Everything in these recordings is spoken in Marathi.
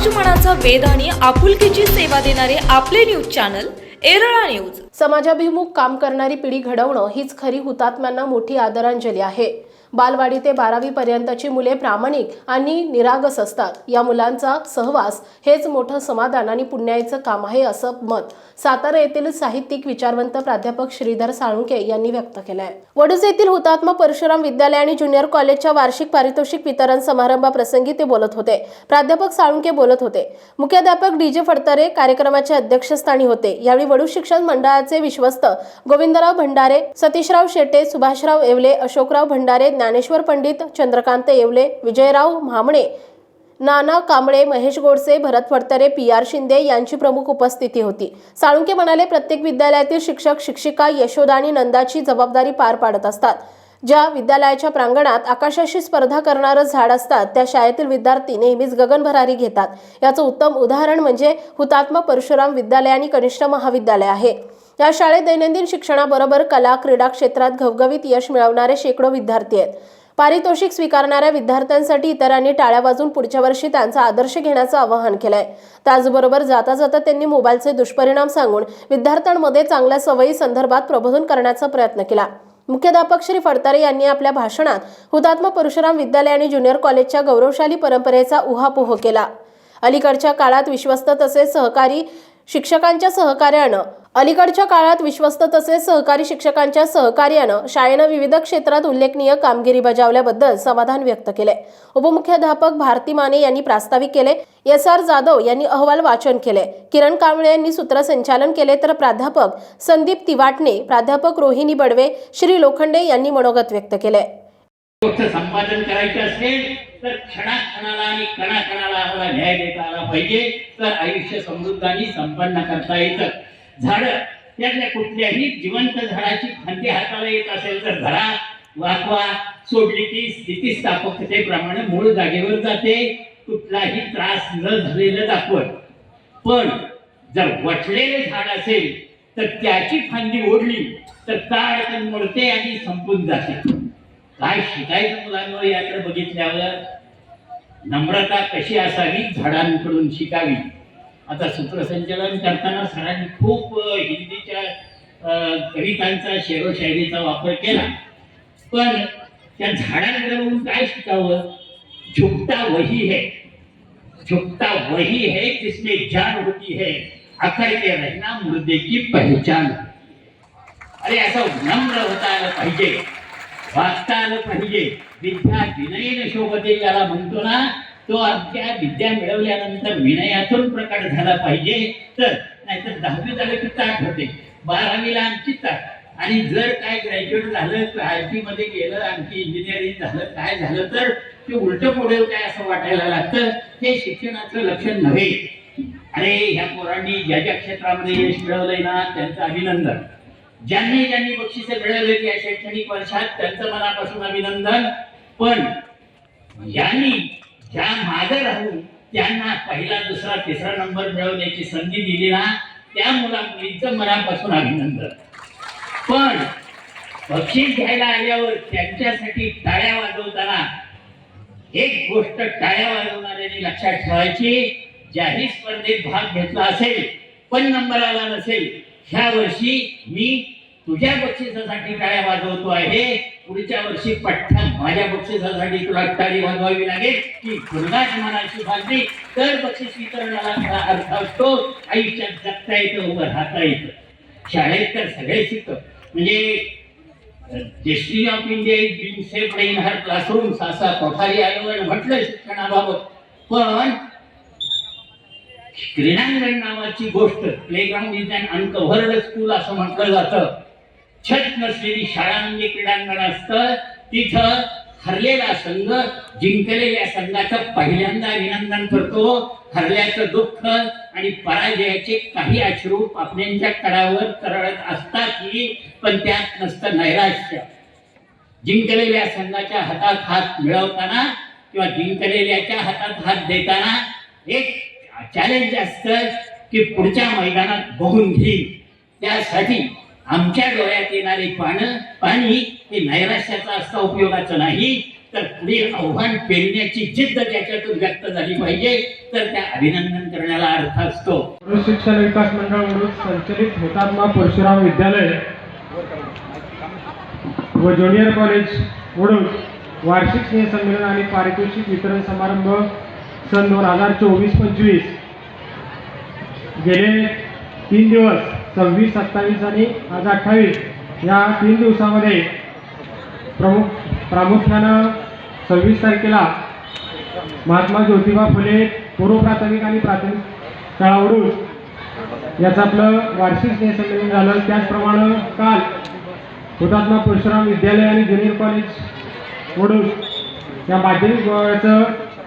समाजमनाचा वेद आणि आपुलकीची सेवा देणारे आपले न्यूज चॅनल एरळा न्यूज. समाजाभिमुख काम करणारी पिढी घडवणं हीच खरी हुतात्म्यांना मोठी आदरांजली आहे. बालवाडी ते बारावी पर्यंतची मुले प्रामाणिक आणि निरागस असतात. या मुलांचा सहवास हेच मोठं समाधान आणि पुण्याचं काम आहे असं मत सातारा येथील साहित्यिक विचारवंत प्राध्यापक श्रीधर साळुंके यांनी व्यक्त केलंय. वडूज येथील हुतात्मा परशुराम विद्यालय आणि ज्युनियर कॉलेजच्या वार्षिक पारितोषिक वितरण समारंभाप्रसंगी ते बोलत होते. प्राध्यापक साळुंके बोलत होते मुख्याध्यापक डी जे फडतरे कार्यक्रमाच्या अध्यक्षस्थानी होते. यावेळी वडू शिक्षण मंडळाचे विश्वस्त गोविंदराव भंडारे सतीशराव शेटे सुभाषराव येवले अशोकराव भंडारे ज्ञानेश्वर पंडित चंद्रकांत येवले विजयराव म्हामणे नाना कांबळे महेश गोडसे भरत फडतरे पी आर शिंदे यांची प्रमुख उपस्थिती होती. साळुंके म्हणाले प्रत्येक विद्यालयातील शिक्षक शिक्षिका यशोदा आणि नंदाची जबाबदारी पार पाडत असतात. ज्या विद्यालयाच्या प्रांगणात आकाशाशी स्पर्धा करणारं झाड असतात त्या शाळेतील विद्यार्थी नेहमीच गगनभरारी घेतात. याचं उत्तम उदाहरण म्हणजे हुतात्मा परशुराम विद्यालय आणि कनिष्ठ महाविद्यालय आहे. या शाळेत दैनंदिन शिक्षणाबरोबर कला क्रीडा क्षेत्रात घवघवीत यश मिळवणारे शेकडो विद्यार्थी आहेत. पारितोषिक स्वीकारणाऱ्या विद्यार्थ्यांसाठी इतरांनी टाळ्या वाजून पुढच्या वर्षी त्यांचा आदर्श घेण्याचं आवाहन केलंय. त्याचबरोबर जाता जाता त्यांनी मोबाईलचे दुष्परिणाम सांगून विद्यार्थ्यांमध्ये चांगल्या सवयी संदर्भात प्रबोधन करण्याचा प्रयत्न केला. मुख्याध्यापक श्री फडतारे यांनी आपल्या भाषणात हुतात्मा परशुराम विद्यालय आणि ज्युनियर कॉलेजच्या गौरवशाली परंपरेचा उहापोह केला. अलीकडच्या काळात विश्वस्त तसेच सहकारी शिक्षकांच्या सहकार्यानं. अलीकडच्या काळात विश्वस्त तसेच सहकारी शिक्षकांच्या सहकार्यानं शाळेनं विविध क्षेत्रात उल्लेखनीय कामगिरी बजावल्याबद्दल समाधान व्यक्त केले उपमुख्याध्यापक भारती माने यांनी प्रास्ताविक केले. एस आर जाधव यांनी अहवाल वाचन केले किरण कांबळे यांनी सूत्रसंचालन केले तर प्राध्यापक संदीप तिवाटणे प्राध्यापक रोहिणी बडवे श्री लोखंडे यांनी मनोगत व्यक्त केले गोष्ट संपादन करायचं असेल तर क्षणाक्षणाला आणि कणाकणाला आम्हाला न्याय देता आला पाहिजे. तर आयुष्य समृद्धाने संपन्न करता येतं. झाड त्यातल्या कुठल्याही जिवंत झाडाची फांदी हाताला येत असेल तर धरा वाकवा सोडली की स्थितीस्थापकतेप्रमाणे मूळ जागेवर जाते. कुठलाही त्रास न झालेलं दाखवत. पण जर वटलेलं झाड असेल तर त्याची फांदी ओढली तर ताडकन मोडते आणि संपून जाते. काय शिकायचं मुलांवर याकडे बघितल्यावर नम्रता कशी असावी झाडांकडून शिकावी? आता सूत्रसंचालन करताना सरांनी खूप हिंदीच्या कवितांचा शेरोशायरीचा वापर केला. पण त्या झाडांकडून काय शिकावं? झुकता वही है. झुकता वही है जिसमें जान होती है. अखर के रहना मुर्दे की पहचान. अरे असं नम्र होता आलं पाहिजे. वाचता आलं पाहिजे. विद्या विनयन शोभते याला म्हणतो ना तो आमच्या विद्या मिळवल्यानंतर विनयातून प्रकट झाला पाहिजे. तर नाहीतर दहावी झालं की ताट होते. बारावीला आणखी ताट आणि जर काय ग्रॅज्युएट झालं आय टी मध्ये गेलं आणखी इंजिनिअरिंग झालं काय झालं तर ते उलट पुढे काय असं वाटायला लागतं? हे शिक्षणाचं लक्षण नव्हे. अरे ह्या पोरांनी ज्या ज्या क्षेत्रामध्ये यश मिळवलंय ना त्यांचं अभिनंदन. ज्यांनी ज्यांनी बक्षिसे मिळवलेली या शैक्षणिक वर्षात त्यांचं मनापासून अभिनंदन. पण यांनी ज्या मागे राहून त्यांना पहिला दुसरा तिसरा नंबर मिळवण्याची संधी दिली ना त्या मुला मुलीचं मनापासून अभिनंदन. पण बक्षीस घ्यायला आल्यावर त्यांच्यासाठी टाळ्या वाजवताना एक गोष्ट टाळ्या वाजवणाऱ्यांनी लक्षात ठेवायची ज्याही स्पर्धेत भाग घेतला असेल पण नंबर आला नसेल ह्या वर्षी मी तुझ्या बक्षिसासाठी टाळ्या वाजवतो आहे. पुढच्या वर्षी पठ्ठा माझ्या बक्षिसासाठी तुला टाळी वाजवावी लागेल. की गुरुनाथ मनाची बांधली तर बक्षीस वितरणाला खरा अर्थ असतो. आयुष्यात जगता येतं उभं राहता येतं. शाळेत तर सगळे शिकत. म्हणजे destiny of India is being shaped in her classroom सासा कोठारी आयोगाने म्हटलं शिक्षणाबाबत. पण क्रीडांगण नावाची गोष्ट playground is an uncovered school असं म्हटलं जातं. छत नसलेली शाळा म्हणजे क्रीडांगण असतं तिथं हरलेला संघ जिंकलेल्या संघाचं पहिल्यांदा अभिनंदन करतो. हरल्याचं दुःख आणि पराजयाचे काही अश्रू आपल्यांच्या कडावर तरळत असतातही पण त्यात नसतं नैराश्य. जिंकलेल्या संघाच्या हातात हात मिळवताना किंवा जिंकलेल्याच्या हातात हात देताना एक चॅलेंज असतं की पुढच्या मैदानात बघून घेईल. त्यासाठी आमच्या डोळ्यात येणारे पानं पाणी हे नैराश्याचा असता उपयोगाचं नाही. तर पुढे आव्हान पेरण्याची जिद्द त्याच्यातून व्यक्त झाली पाहिजे. तर त्या अभिनंदन करण्याला अर्थ असतो. शिक्षण विकास मंडळ म्हणून संचलित हुतात्मा परशुराम विद्यालय व ज्युनियर कॉलेज म्हणून वार्षिक स्नेहसंमेलन आणि पारितोषिक वितरण समारंभ सन दोन हजार चोवीस पंचवीस. गेले तीन दिवस. सव्वीस सत्तावीस आणि आज अठ्ठावीस या तीन दिवसामध्ये प्रमुख प्रामुख्यानं सव्वीस तारखेला महात्मा ज्योतिबा फुले पूर्व प्राथमिक आणि प्राथमिक काळावरून याचं आपलं वार्षिक स्नेहसंमेलन झालं. त्याचप्रमाणे काल हुतात्मा परशुराम विद्यालय आणि ज्युनियर कॉलेज वडून या माध्यमिक विभागाचं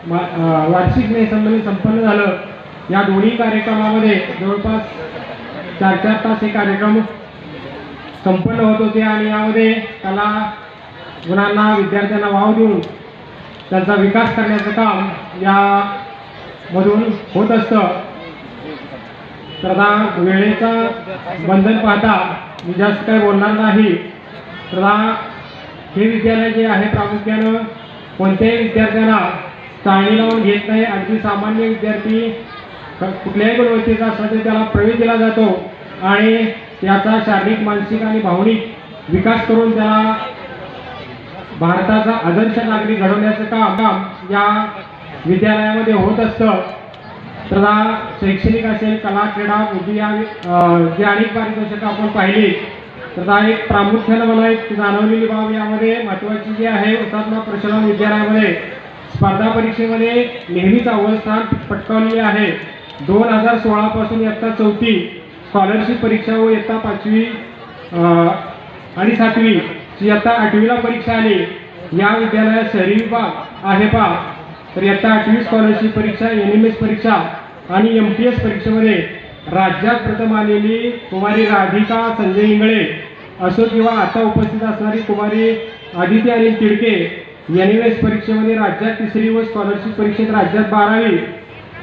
मा वार्षिक स्नेहसंमेलन संपन्न झालं. या दोन्ही कार्यक्रमामध्ये जवळपास चार चार तास हे कार्यक्रम संपन्न होत होते आणि यामध्ये कला गुणांना विद्यार्थ्यांना वाव देऊन त्यांचा विकास करण्याचं काम या मधून होत असतं. प्रधान वेळेचं वेळेचा बंधन पाहता मी जास्त काही बोलणार नाही. तर हे विद्यालय जे आहे प्रामुख्यानं कोणत्याही विद्यार्थ्यांना चाळणी लावून घेत नाही. अगदी सामान्य विद्यार्थी कुठल्याही गुणवत्तेचा असला तरी त्याला प्रवेश दिला जातो आणि त्याचा शारीरिक मानसिक आणि भावनिक विकास करून त्याला भारताचा आदर्श नागरिक घडवण्याचं काम काम या विद्यालयामध्ये होत असतं. तदा शैक्षणिक असेल कला क्रीडा बुद्धी या अं, जे अनेक पारितोषिकं आपण पाहिली तर एक प्रामुख्यानं मला एक जाणवलेली बाब यामध्ये महत्त्वाची जी आहे हुतात्मा प्रचलन विद्यालयामध्ये स्पर्धा परीक्षेमध्ये नेहमीच अव्वल स्थान पटकावलेले आहे. दोन हजार सोळापासून इयत्ता चौथी स्कॉलरशिप परीक्षा व इयत्ता पाचवी आणि सातवी इयत्ता आठवीला परीक्षा आली. या विद्यालयात शहरी विभाग आहे पा तर इयत्ता आठवी स्कॉलरशिप परीक्षा एन एम एस परीक्षा आणि एम पी एस परीक्षेमध्ये राज्यात प्रथम आलेली कुमारी राधिका संजय इंगळे असो किंवा आता उपस्थित असणारी कुमारी Aditi Anil Tidke N M S परीक्षेमध्ये राज्यात तिसरी व स्कॉलरशिप परीक्षेत राज्यात बारावी.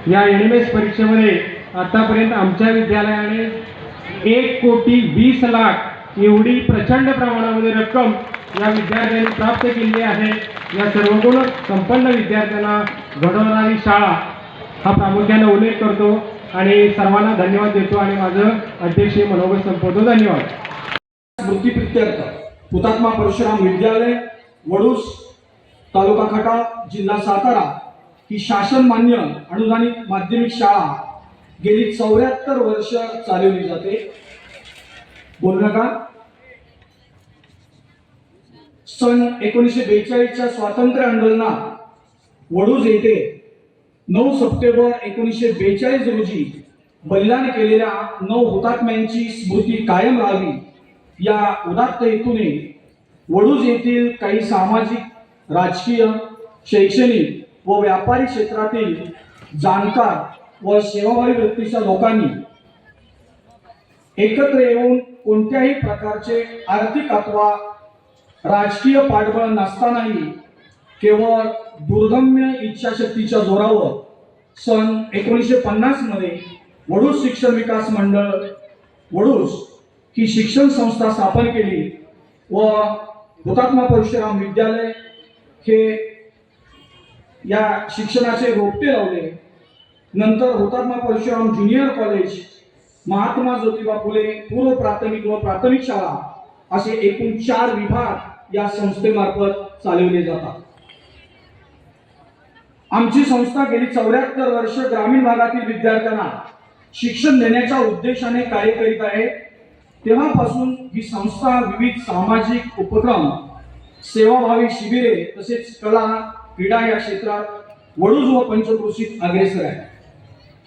या एन एम एस परीक्षेमध्ये आतापर्यंत आमच्या विद्यालयाने एक कोटी वीस लाख एवढी प्रचंड प्रमाणामध्ये रक्कम या विद्यार्थ्यांनी प्राप्त केली आहे. या सर्वगुण संपन्न विद्यार्थ्यांना घडवणारी शाळा हा प्रामुख्याने उल्लेख करतो आणि सर्वांना धन्यवाद देतो आणि माझं अध्यक्षीय मनोगत संपवतो. धन्यवाद. स्मृतीप्रित्यर्थ हुतात्मा परशुराम विद्यालय वडूस तालुका खटाव जिल्हा सातारा. ही शासन मान्य अनुदानित माध्यमिक शाळा गेली चौऱ्याहत्तर वर्ष चालवली जाते. बोल नका सन एकोणीसशे बेचाळीसच्या स्वातंत्र्य आंदोलनात वडूज येथे नऊ सप्टेंबर एकोणीसशे बेचाळीस रोजी बलिदान केलेल्या नऊ हुतात्म्यांची स्मृती कायम राहावी या उदात्त हेतूने वडूज येथील काही सामाजिक राजकीय शैक्षणिक व व्यापारी क्षेत्रातील जाणकार व सेवाभावी व्यक्तीच्या लोकांनी एकत्र येऊन कोणत्याही प्रकारचे आर्थिक अथवा राजकीय पाठबळ नसतानाही केवळ दुर्गम्य इच्छाशक्तीच्या जोरावर सन एकोणीसशे पन्नासमध्ये शिक्षण विकास मंडळ वडूस ही शिक्षण संस्था स्थापन केली व हुतात्मा परशुराम विद्यालय हे या शिक्षणाचे रोपटे लावले. नंतर हुतात्मा परशुराम ज्युनियर कॉलेज महात्मा ज्योतिबा फुले पूर्व प्राथमिक व प्राथमिक शाळा असे एकूण चार विभाग या संस्थेमार्फत चालवले जातात. आमची संस्था गेली चौऱ्याहत्तर वर्ष ग्रामीण भागातील विद्यार्थ्यांना शिक्षण देण्याच्या उद्देशाने कार्य करीत आहे. तेव्हापासून ही संस्था विविध सामाजिक उपक्रम सेवाभावी शिबिरे तसेच कला क्रीडा या क्षेत्रात वडूज व पंचक्रोशीत अग्रेसर आहे.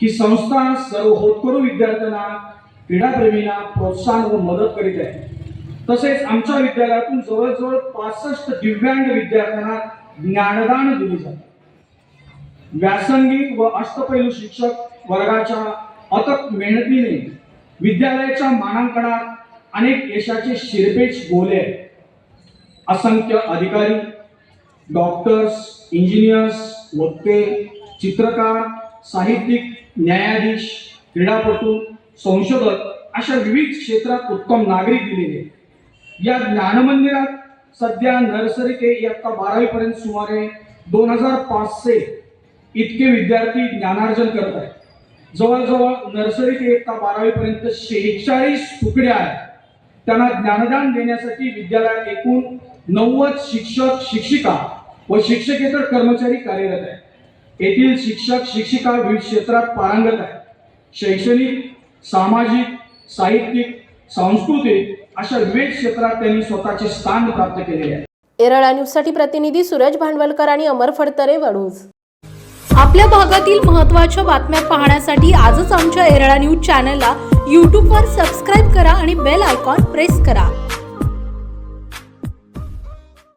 ही संस्था सर्व होतकरू विद्यार्थ्यांना क्रीडाप्रेमींना प्रोत्साहन व मदत करीत आहे. तसेच आमच्या विद्यालयातून जवळजवळ पासष्ट दिव्यांग विद्यार्थ्यांना ज्ञानदान दिले जाते. व्यासंगिक व अष्टपैलू शिक्षक वर्गाच्या अथक मेहनतीने विद्यालयाच्या मानांकनात अनेक यशाचे शिरपेच गोले आहेत. असंख्य अधिकारी डॉक्टर्स इंजिनियर्स वक्ते चित्रकार साहित्यिक न्यायाधीश क्रीडापटू संशोधक अशा विविध क्षेत्रात उत्तम नागरिक दिलेले या ज्ञानमंदिरात सध्या नर्सरी ते इयत्ता बारावी पर्यंत सुमारे दोन हजार पाचशे इतके विद्यार्थी ज्ञानार्जन करत आहेत. जवळजवळ नर्सरी ते इयत्ता बारावी पर्यंत शेहेचाळीस तुकड्या आहेत. त्यांना ज्ञानदान देण्यासाठी विद्यालयात एकूण नव्वद शिक्षक शिक्षिका व शिक्षकेतर कर्मचारी कार्यरत आहेत. येथील शिक्षक शिक्षिका विविध क्षेत्रात पारंगत आहेत. शैक्षणिक सामाजिक साहित्यिक सांस्कृतिक अशा विविध क्षेत्रात त्यांनी स्वतःचे स्थान प्राप्त केलेले आहे. एरळा न्यूजसाठी प्रतिनिधी सूरज भांडवलकर आणि अमर फडतरे वडूज. आपल्या भागातील महत्त्वाच्या बातम्या पाहण्यासाठी आजच आमच्या एरळा न्यूज चॅनलला यूट्यूबवर सबस्क्राईब करा आणि बेल आयकॉन प्रेस करा.